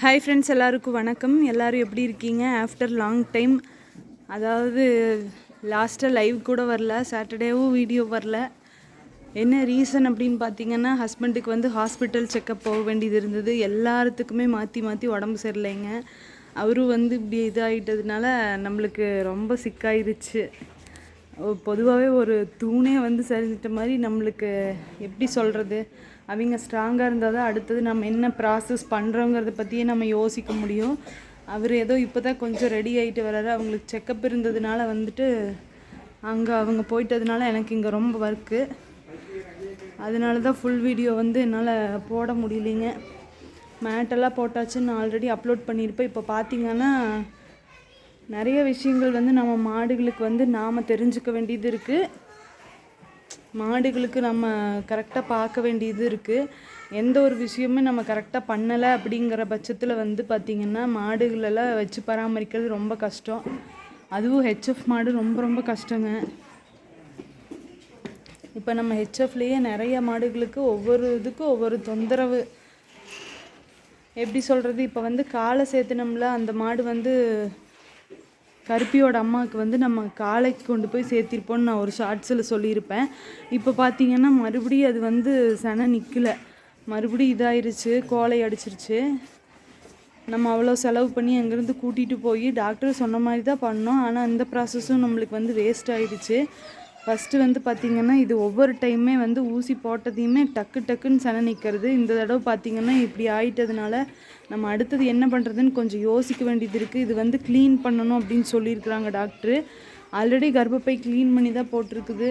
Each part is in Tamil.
ஹாய் ஃப்ரெண்ட்ஸ் எல்லாருக்கும் வணக்கம். எல்லோரும் எப்படி இருக்கீங்க? ஆஃப்டர் லாங் டைம் அதாவது லாஸ்ட்டாக லைவ் கூட வரல. சாட்டர்டேவும் வீடியோ வரல. என்ன ரீசன் அப்படின்னு பார்த்தீங்கன்னா ஹஸ்பண்டுக்கு வந்து ஹாஸ்பிட்டல் செக்கப் போக வேண்டியது இருந்தது. எல்லாத்துக்குமே மாற்றி மாற்றி உடம்பு சரியில்லைங்க. அவரும் வந்து இப்படி இதாகிட்டதுனால நம்மளுக்கு ரொம்ப சிக்காயிருச்சு. பொதுவாகவே ஒரு தூணே வந்து சரிஞ்சிட்ட மாதிரி நம்மளுக்கு எப்படி சொல்கிறது அவங்க ஸ்ட்ராங்காக இருந்தால் தான் அடுத்தது நம்ம என்ன ப்ராசஸ் பண்ணுறோங்கிறத பற்றியே நம்ம யோசிக்க முடியும். அவர் ஏதோ இப்போ தான் கொஞ்சம் ரெடி ஆகிட்டு வர்றாரு. அவங்களுக்கு செக்கப் இருந்ததுனால வந்துட்டு அங்கே அவங்க போயிட்டதுனால எனக்கு இங்கே ரொம்ப ஒர்க்கு அதனால தான் ஃபுல் வீடியோ வந்து என்னால் போட முடியலைங்க. மேட்டெல்லாம் போட்டாச்சுன்னு ஆல்ரெடி அப்லோட் பண்ணியிருப்பேன் இப்போ பார்த்தீங்கன்னா நிறைய விஷயங்கள் வந்து நம்ம மாடுகளுக்கு வந்து நாம் தெரிஞ்சுக்க வேண்டியது இருக்குது மாடுகளுக்கு நம்ம கரெக்டாக பார்க்க வேண்டியது இருக்குது எந்த ஒரு விஷயமுமே நம்ம கரெக்டாக பண்ணலை அப்படிங்கிற பட்சத்தில் வந்து பார்த்திங்கன்னா மாடுகளெல்லாம் வச்சு பராமரிக்கிறது ரொம்ப கஷ்டம். அதுவும் ஹெச்எஃப் மாடு ரொம்ப ரொம்ப கஷ்டங்க. இப்போ நம்ம ஹெச்எஃப்லேயே நிறைய மாடுகளுக்கு ஒவ்வொரு இதுக்கும் ஒவ்வொரு தொந்தரவு. எப்படி சொல்கிறது இப்போ வந்து காலை சேர்த்துனோம்ல அந்த மாடு வந்து கருப்பியோட அம்மாவுக்கு வந்து நம்ம காலைக்கு கொண்டு போய் சேர்த்திருப்போம்னு நான் ஒரு ஷார்ட்ஸில் சொல்லியிருப்பேன். இப்போ பார்த்தீங்கன்னா மறுபடியும் அது வந்து சன நிற்கல மறுபடியும் இதாயிருச்சு கோலை அடிச்சிருச்சு. நம்ம அவ்வளோ செலவு பண்ணி அங்கேருந்து கூட்டிகிட்டு போய் டாக்டர் சொன்ன மாதிரி தான் பண்ணோம். ஆனால் அந்த ப்ராசஸும் நம்மளுக்கு வந்து வேஸ்ட் ஆயிடுச்சு ஃபஸ்ட்டு வந்து பார்த்திங்கன்னா இது ஒவ்வொரு டைமே வந்து ஊசி போட்டதையுமே டக்கு டக்குன்னு சன நிற்கிறது இந்த தடவை பார்த்திங்கன்னா இப்படி ஆயிட்டதுனால நம்ம அடுத்தது என்ன பண்ணுறதுன்னு கொஞ்சம் யோசிக்க வேண்டியது இருக்குது இது வந்து க்ளீன் பண்ணணும் அப்படின்னு சொல்லியிருக்கிறாங்க டாக்டரு ஆல்ரெடி கர்ப்பப்பை க்ளீன் பண்ணி தான் போட்டிருக்குது.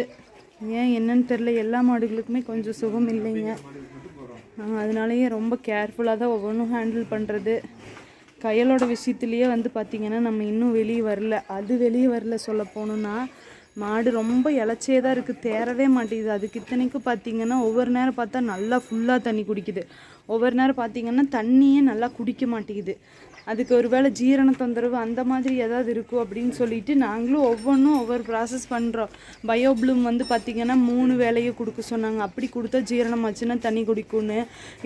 ஏன் என்னன்னு தெரில எல்லா மாடுகளுக்குமே கொஞ்சம் சுகம் இல்லைங்க. அதனாலேயே ரொம்ப கேர்ஃபுல்லாக தான் ஒவ்வொன்றும் ஹேண்டில் பண்ணுறது கையலோட விஷயத்துலேயே வந்து பார்த்திங்கன்னா நம்ம இன்னும் வெளியே வரல. அது வெளியே வரல சொல்ல போகணுன்னா மாடு ரொம்ப இலச்சே தான் இருக்குது தேரவே மாட்டேங்குது. அதுக்கு இத்தனைக்கும் பார்த்தீங்கன்னா ஒவ்வொரு நேரம் பார்த்தா நல்லா ஃபுல்லாக தண்ணி குடிக்குது. ஒவ்வொரு நேரம் பார்த்தீங்கன்னா தண்ணியே நல்லா குடிக்க மாட்டேங்குது. அதுக்கு ஒரு வேளை ஜீரண தொந்தரவு அந்த மாதிரி ஏதாவது இருக்கும் அப்படின்னு சொல்லிட்டு நாங்களும் ஒவ்வொன்றும் ஒவ்வொரு ப்ராசஸ் பண்ணுறோம் பயோப்ளூம் வந்து பார்த்திங்கன்னா மூணு வேலையை கொடுக்க சொன்னாங்க. அப்படி கொடுத்தா ஜீரணமாச்சுன்னா தண்ணி குடிக்கும்னு.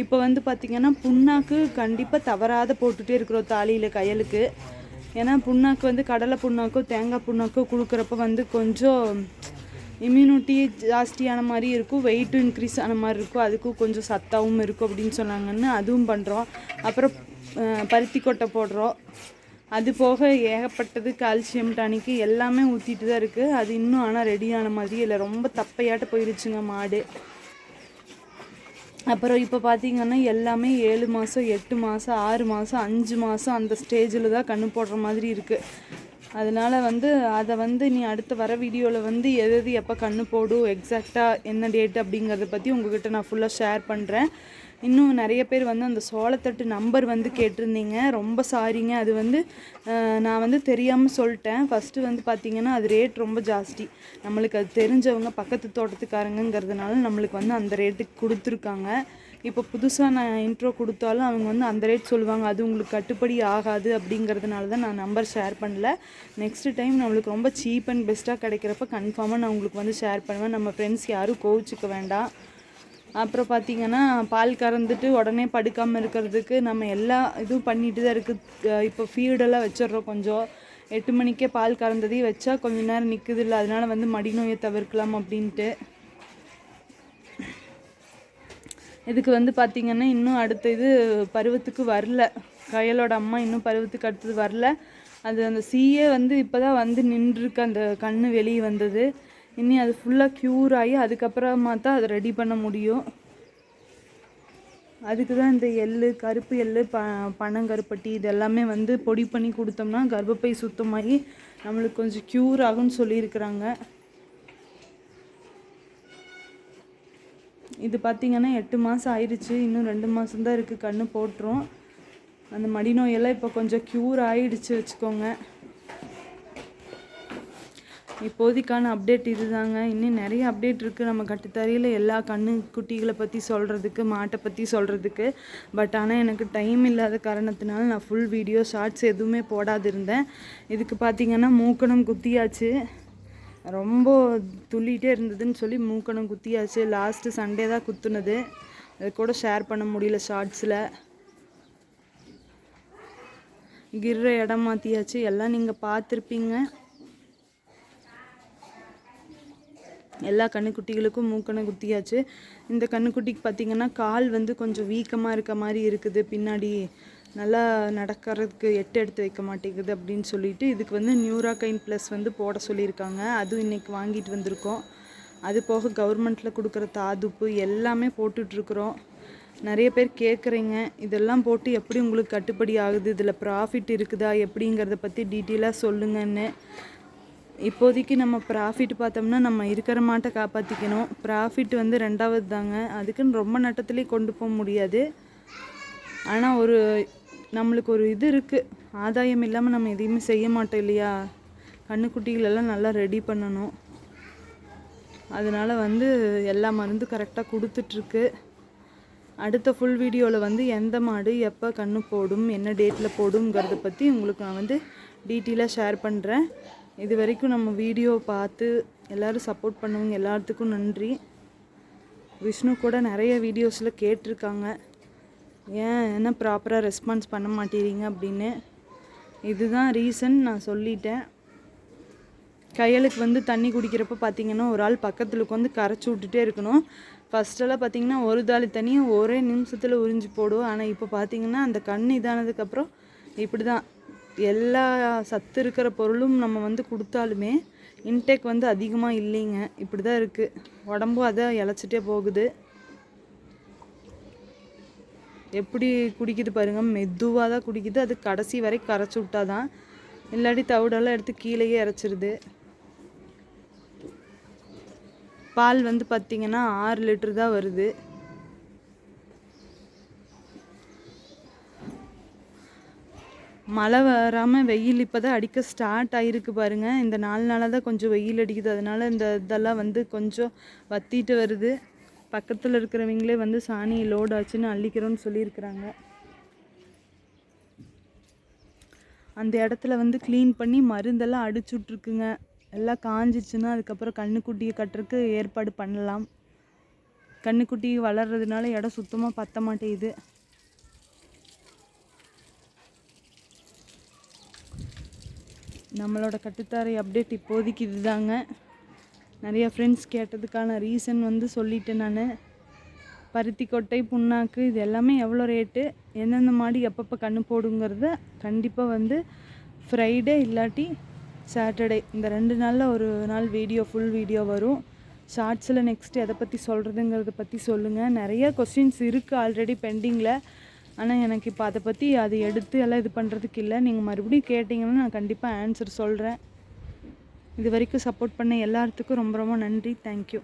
இப்போ வந்து பார்த்திங்கன்னா புண்ணாக்கு கண்டிப்பாக தவறாத போட்டுகிட்டே இருக்கிறோம் தாலியில் கையலுக்கு. ஏன்னா புண்ணாக்கு வந்து கடலை புண்ணாக்கோ தேங்காய் புண்ணாக்கோ கொடுக்குறப்ப வந்து கொஞ்சம் இம்யூனிட்டி ஜாஸ்தியான மாதிரி இருக்கும் வெயிட்டும் இன்க்ரீஸ் ஆன மாதிரி இருக்கும் அதுக்கும் கொஞ்சம் சத்தாகவும் இருக்கும் அப்படின்னு சொன்னாங்கன்னு அதுவும் பண்ணுறோம் அப்புறம் பருத்தி கொட்டை போடுறோம். அது போக ஏகப்பட்டது கால்சியம் டானிக்கு எல்லாமே ஊற்றிட்டு தான் இருக்குது அது இன்னும் ஆனால் ரெடியான மாதிரி இல்லை. ரொம்ப தப்பையாட்ட போயிடுச்சுங்க மாடு. அப்புறம் இப்போ பார்த்தீங்கன்னா எல்லாமே ஏழு மாதம் எட்டு மாதம் ஆறு மாதம் அஞ்சு மாதம் அந்த ஸ்டேஜில் தான் கண்ணு போடுற மாதிரி இருக்குது அதனால் வந்து அதை வந்து நீ அடுத்து வர வீடியோவில் வந்து எது எது எப்போ கண்ணு போடும் எக்ஸாக்டாக என்ன டேட் அப்படிங்கிறத பற்றி உங்ககிட்ட நான் ஃபுல்லாக ஷேர் பண்ணுறேன் இன்னும் நிறைய பேர் வந்து அந்த சோளத்தட்டு நம்பர் வந்து கேட்டிருந்தீங்க. ரொம்ப சாரிங்க அது வந்து நான் வந்து தெரியாமல் சொல்லிட்டேன். ஃபஸ்ட்டு வந்து பார்த்திங்கன்னா அது ரேட் ரொம்ப ஜாஸ்தி. நம்மளுக்கு அது தெரிஞ்சவங்க பக்கத்து தோட்டத்துக்காரங்கிறதுனால நம்மளுக்கு வந்து அந்த ரேட்டுக்கு கொடுத்துருக்காங்க. இப்போ புதுசாக நான் இன்ட்ரோ கொடுத்தாலும் அவங்க வந்து அந்த ரேட் சொல்லுவாங்க. அது உங்களுக்கு கட்டுப்படி ஆகாது அப்படிங்கிறதுனால தான் நான் நம்பர் ஷேர் பண்ணல. நெக்ஸ்ட்டு டைம் நம்மளுக்கு ரொம்ப சீப் அண்ட் பெஸ்ட்டாக கிடைக்கிறப்ப கன்ஃபார்மாக நான் உங்களுக்கு வந்து ஷேர் பண்ணுவேன். நம்ம ஃப்ரெண்ட்ஸ் யாரும் கோவிச்சுக்க வேண்டாம். அப்புறம் பார்த்திங்கன்னா பால் கறந்துட்டு உடனே படுக்காமல் இருக்கிறதுக்கு நம்ம எல்லா இதுவும் பண்ணிட்டு தான் இருக்குது இப்போ ஃபீடெல்லாம் வச்சிடுறோம் கொஞ்சம். எட்டு மணிக்கே பால் கறந்ததையும் வச்சா கொஞ்சம் நேரம் நிற்குது இல்லை அதனால் வந்து மடி நோயை தவிர்க்கலாம் அப்படின்ட்டு. இதுக்கு வந்து பார்த்திங்கன்னா இன்னும் அடுத்த இது பருவத்துக்கு வரல. கயலோட அம்மா இன்னும் பருவத்துக்கு அடுத்தது வரல. அது அந்த சீயே வந்து இப்போ தான் வந்து நின்றுருக்கு. அந்த கண் வெளியே வந்தது. இனி அது ஃபுல்லாக க்யூர் ஆகி அதுக்கப்புறமா தான் அதை ரெடி பண்ண முடியும். அதுக்கு தான் இந்த எள் கருப்பு எள் ப பனங்கருப்பட்டி இது எல்லாமே வந்து பொடி பண்ணி கொடுத்தோம்னா கர்ப்பப்பை சுத்தமாகி நம்மளுக்கு கொஞ்சம் க்யூர் ஆகும்னு சொல்லியிருக்கிறாங்க. இது பார்த்திங்கன்னா எட்டு மாதம் ஆயிடுச்சு இன்னும் ரெண்டு மாதம் தான் இருக்குது கண்ணு போட்டுரும். அந்த மடி நோயெல்லாம் இப்போ கொஞ்சம் க்யூர் ஆகிடுச்சு வச்சுக்கோங்க. இப்போதைக்கான அப்டேட் இது தாங்க இன்னும் நிறைய அப்டேட் இருக்குது நம்ம கட்டுத்தறியில் எல்லா கண்ணு குட்டிகளை பற்றி சொல்கிறதுக்கு மாட்டை பற்றி சொல்கிறதுக்கு பட் ஆனால் எனக்கு டைம் இல்லாத காரணத்தினால நான் ஃபுல் வீடியோ ஷார்ட்ஸ் எதுவுமே போடாது இருந்தேன் இதுக்கு பார்த்திங்கன்னா மூக்கணம் குத்தியாச்சு. ரொம்ப துள்ளிகிட்டே இருந்ததுன்னு சொல்லி மூக்கணம் குத்தியாச்சு. லாஸ்ட்டு சண்டே தான் குத்துனது. அது கூட ஷேர் பண்ண முடியல ஷார்ட்ஸில் கிர்ற இடம் மாற்றியாச்சு எல்லாம் நீங்கள் பார்த்துருப்பீங்க. எல்லா கண்ணுக்குட்டிகளுக்கும் மூக்கணை குத்தியாச்சு. இந்த கண்ணுக்குட்டிக்கு பார்த்தீங்கன்னா கால் வந்து கொஞ்சம் வீக்கமாக இருக்க மாதிரி இருக்குது. பின்னாடி நல்லா நடக்கிறதுக்கு எட்டு எடுத்து வைக்க மாட்டேங்குது அப்படின்னு சொல்லிட்டு இதுக்கு வந்து நியூராகைன் ப்ளஸ் வந்து போட சொல்லியிருக்காங்க. அதுவும் இன்றைக்கி வாங்கிட்டு வந்திருக்கோம். அது போக கவர்மெண்ட்டில் கொடுக்குற தாதுப்பு எல்லாமே போட்டுட்ருக்குறோம். நிறைய பேர் கேட்குறீங்க இதெல்லாம் போட்டு எப்படி உங்களுக்கு கட்டுப்படி ஆகுது? இதில் ப்ராஃபிட் இருக்குதா? எப்படிங்கிறத பற்றி டீட்டெயிலாக சொல்லுங்கன்னு. இப்போதைக்கு நம்ம ப்ராஃபிட் பார்த்தோம்னா நம்ம இருக்கிற மாட்டை காப்பாற்றிக்கணும் ப்ராஃபிட் வந்து ரெண்டாவது தாங்க அதுக்குன்னு ரொம்ப நட்டத்துலேயே கொண்டு போக முடியாது. ஆனால் ஒரு நம்மளுக்கு ஒரு இது இருக்குது ஆதாயம் இல்லாமல் நம்ம எதையுமே செய்ய மாட்டோம் இல்லையா? கண்ணுக்குட்டிகளெல்லாம் நல்லா ரெடி பண்ணணும். அதனால் வந்து எல்லா மருந்து கரெக்டாக கொடுத்துட்ருக்கு. அடுத்த ஃபுல் வீடியோவில் வந்து எந்த மாடு எப்போ கண்ணு போடும் என்ன டேட்டில் போடுங்கிறத பற்றி உங்களுக்கு நான் வந்து டீட்டெயிலாக ஷேர் பண்ணுறேன் இது வரைக்கும் நம்ம வீடியோ பார்த்து எல்லோரும் சப்போர்ட் பண்ணுவங்க எல்லாத்துக்கும் நன்றி. விஷ்ணு கூட நிறைய வீடியோஸில் கேட்டிருக்காங்க. ஏன் என்ன ப்ராப்பராக ரெஸ்பான்ஸ் பண்ண மாட்டேறீங்க அப்படின்னு. இதுதான் ரீசன் நான் சொல்லிட்டேன். கையலுக்கு வந்து தண்ணி குடிக்கிறப்ப பார்த்தீங்கன்னா ஒரு ஆள் பக்கத்தில் உட்காந்து கரைச்சி விட்டுட்டே இருக்கணும். ஃபஸ்ட்டெல்லாம் பார்த்தீங்கன்னா ஒரு தாலி தண்ணியும் ஒரே நிமிஷத்தில் உறிஞ்சி போடுவோம் ஆனால் இப்போ பார்த்தீங்கன்னா அந்த கண் இதானதுக்கப்புறம் இப்படி தான் எல்லா சத்து இருக்கிற பொருளும் நம்ம வந்து கொடுத்தாலுமே இன்டேக் வந்து அதிகமாக இல்லைங்க. இப்படி தான் இருக்குது உடம்பும் அதை இழைச்சிட்டே போகுது. எப்படி குடிக்குது பாருங்க. மெதுவாக தான் குடிக்குது. அது கடைசி வரை கரைச்சி விட்டாதான். இல்லாட்டி தவிடெல்லாம் எடுத்து கீழேயே இறச்சிருது. பால் வந்து பார்த்திங்கன்னா ஆறு லிட்டர் தான் வருது. மழை வராமல் வெயில் இப்போ தான் அடிக்க ஸ்டார்ட் ஆகிருக்கு பாருங்கள் இந்த நாலு நாளாக தான் கொஞ்சம் வெயில் அடிக்குது. அதனால் இந்த இதெல்லாம் வந்து கொஞ்சம் வத்திட்டு வருது. பக்கத்தில் இருக்கிறவங்களே வந்து சாணி லோட் ஆச்சுன்னு அள்ளிக்கிறோன்னு சொல்லியிருக்கிறாங்க. அந்த இடத்துல வந்து க்ளீன் பண்ணி மருந்தெல்லாம் அடிச்சுட்ருக்குங்க எல்லாம் காஞ்சிச்சுன்னா அதுக்கப்புறம் கண்ணுக்குட்டியை கட்டுறதுக்கு ஏற்பாடு பண்ணலாம். கண்ணுக்குட்டி வளர்றதுனால இடம் சுத்தமாக பத்த மாட்டேங்குது. நம்மளோட கட்டுத்தாரை அப்டேட் இப்போதைக்கு இதுதாங்க. நிறையா ஃப்ரெண்ட்ஸ் கேட்டதுக்கான ரீசன் வந்து சொல்லிட்டேன் நான். பருத்தி கொட்டை புண்ணாக்கு இது எல்லாமே எவ்வளோ ரேட்டு எந்தெந்த மாடி எப்பப்போ கண்ணு போடுங்கிறத கண்டிப்பாக வந்து ஃப்ரைடே இல்லாட்டி சாட்டர்டே இந்த ரெண்டு நாளில் ஒரு நாள் வீடியோ ஃபுல் வீடியோ வரும். ஷார்ட்ஸில் நெக்ஸ்ட் எதை பற்றி சொல்கிறதுங்கிறத பற்றி சொல்லுங்கள் நிறைய கொஸ்டின்ஸ் இருக்குது ஆல்ரெடி பெண்டிங்கில் ஆனால் எனக்கு இப்போ அதை பற்றி அதை எடுத்து எல்லாம் இது பண்ணுறதுக்கு இல்லை. நீங்கள் மறுபடியும் கேட்டிங்கன்னா நான் கண்டிப்பாக ஆன்சர் சொல்கிறேன் இது வரைக்கும் சப்போர்ட் பண்ண எல்லாத்துக்கும் ரொம்ப ரொம்ப நன்றி. தேங்க்யூ